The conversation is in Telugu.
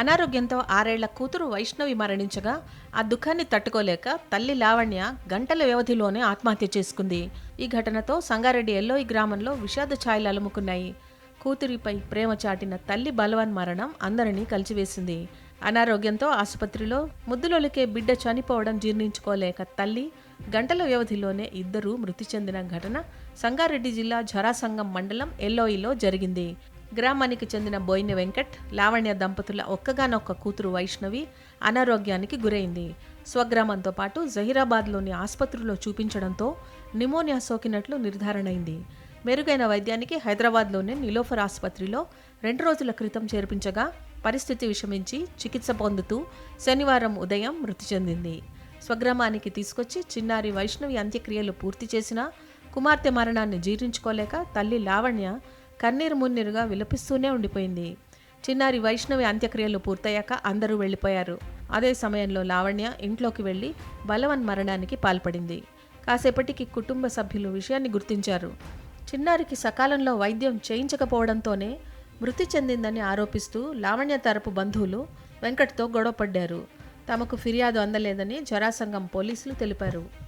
అనారోగ్యంతో ఆరేళ్ళ కూతురు వైష్ణవి మరణించగా ఆ దుఃఖాన్ని తట్టుకోలేక తల్లి లావణ్య గంటల వ్యవధిలోనే ఆత్మహత్య చేసుకుంది. ఈ ఘటనతో సంగారెడ్డి ఎల్లోయి గ్రామంలో విషాద ఛాయలు అలుముకున్నాయి. కూతురిపై ప్రేమ చాటిన తల్లి బలవన్ మరణం అందరినీ కలిచివేసింది. అనారోగ్యంతో ఆసుపత్రిలో ముద్దులొలికే బిడ్డ చనిపోవడం జీర్ణించుకోలేక తల్లి గంటల వ్యవధిలోనే ఇద్దరూ మృతి చెందిన ఘటన సంగారెడ్డి జిల్లా జరాసంగం మండలం ఎల్లోయిలో జరిగింది. గ్రామానికి చెందిన బోయిన వెంకట్ లావణ్య దంపతుల ఒక్కగానొక్క కూతురు వైష్ణవి అనారోగ్యానికి గురైంది. స్వగ్రామంతో పాటు జహీరాబాద్లోని ఆసుపత్రిలో చూపించడంతో నిమోనియా సోకినట్లు నిర్ధారణైంది. మెరుగైన వైద్యానికి హైదరాబాద్లోని నిలోఫర్ ఆసుపత్రిలో రెండు రోజుల క్రితం చేర్పించగా పరిస్థితి విషమించి చికిత్స పొందుతూ శనివారం ఉదయం మృతి చెందింది. స్వగ్రామానికి తీసుకొచ్చి చిన్నారి వైష్ణవి అంత్యక్రియలు పూర్తి చేసినా కుమార్తె మరణాన్ని జీర్ణించుకోలేక తల్లి లావణ్య కన్నీరు మున్నీరుగా విలపిస్తూనే ఉండిపోయింది. చిన్నారి వైష్ణవి అంత్యక్రియలు పూర్తయ్యాక అందరూ వెళ్ళిపోయారు. అదే సమయంలో లావణ్య ఇంట్లోకి వెళ్ళి బలవన్ మరణానికి పాల్పడింది. కాసేపటికి కుటుంబ సభ్యులు విషయాన్ని గుర్తించారు. చిన్నారికి సకాలంలో వైద్యం చేయించకపోవడంతోనే మృతి చెందిందని ఆరోపిస్తూ లావణ్య తరపు బంధువులు వెంకట్తో గొడవపడ్డారు. తమకు ఫిర్యాదు అందలేదని జరాసంగం పోలీసులు తెలిపారు.